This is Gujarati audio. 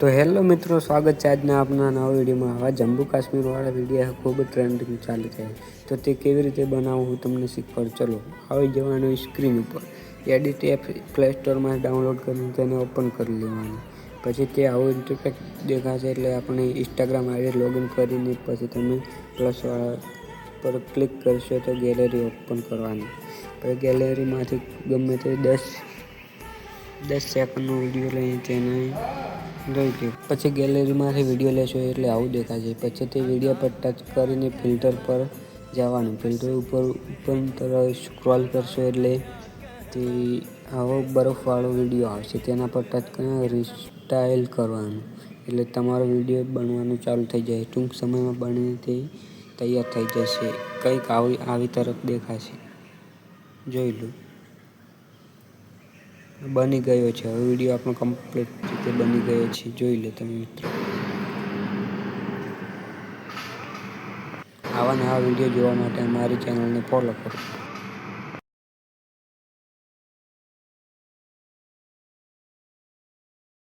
તો હેલો મિત્રો, સ્વાગત છે આજના આપણા નવા વિડીયોમાં. આવા જમ્મુ કાશ્મીરવાળા વીડિયો ખૂબ ટ્રેન્ડિંગ ચાલે છે. તો તે કેવી રીતે બનાવવું હું તમને શીખવાડ. ચલો, આવી જવાનું સ્ક્રીન ઉપર એડિટ એપ પ્લે સ્ટોરમાં ડાઉનલોડ કરીને તેને ઓપન કરી લેવાનું. પછી તે આવું ઇન્ટરફેક્ટ દેખાશે એટલે આપણે ઇન્સ્ટાગ્રામ આઈડી લોગિન કરીને પછી તમે પ્લસવાળા પર ક્લિક કરશો તો ગેલેરી ઓપન કરવાની. પછી ગેલેરીમાંથી ગમે તે દસ દસ સેકન્ડનો વીડિયો લઈને તેને લઈ લો પછી ગેલેરીમાંથી વીડિયો લેશો એટલે આવું દેખાશે. પછી તે વીડિયો પર ટચ કરીને ફિલ્ટર પર જવાનું. ફિલ્ટર ઉપર ઉપર તરફ સ્ક્રોલ કરશો એટલે તે આવો બરફવાળો વીડિયો આવશે. તેના પર ટચ કરીને રિસ્ટાઇલ કરવાનું. એટલે તમારો વીડિયો બનવાનું ચાલુ થઈ જાય. ટૂંક સમયમાં બનીને તે તૈયાર થઈ જશે. કંઈક આવી આવી તરફ દેખાશે. જોઈ લો બની ગયો છે. હવે વીડિયો આપણો કમ્પ્લીટ રીતે બની ગયો છે. જોઈ લો તમે મિત્રો. આવા નવા વીડિયો જોવા માટે અમારી ચેનલને ફોલો કરો.